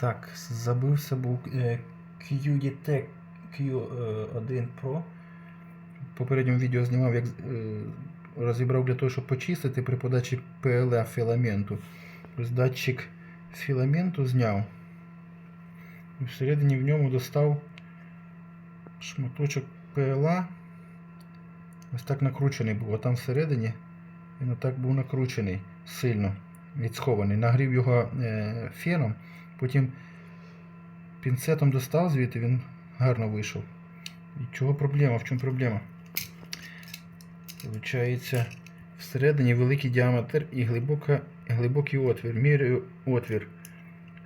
Так, забився був е, QDT Q1 Pro. В попередньому відео знімав, як е, розібрав для того, щоб почистити при подачі PLA філаменту. Ось датчик філаменту зняв. І всередині в ньому достав шматочок PLA. Ось так накручений був, а там всередині він отак був накручений сильно, відсхований. Нагрів його е, феном, потім пінцетом достав звідти, він гарно вийшов. І чого проблема? В чому проблема? Получається, всередині великий діаметр і глибока, глибокий отвір. Міряю отвір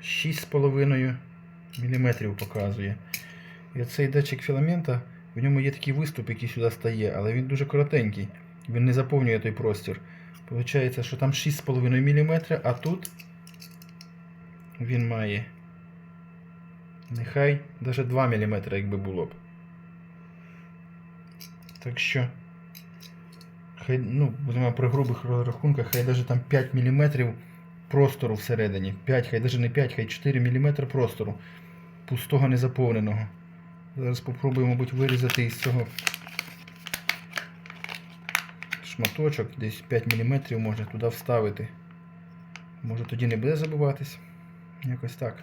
6,5 мм показує. І оцей датчик філамента, в ньому є такий виступ, який сюди стає, але він дуже коротенький. Він не заповнює той простір. Получається, що там 6,5 мм, а тут він має нехай навіть 2 мм, якби було б. Так що, хай, ну, будемо при грубих рахунках, хай навіть там 5 мм простору всередині. 5, хай навіть не 5, хай 4 мм простору. Пустого незаповненого. Зараз спробуємо, мабуть, вирізати із цього шматочок, десь 5 мм може туди вставити. Може тоді не буде забуватись. Якось так.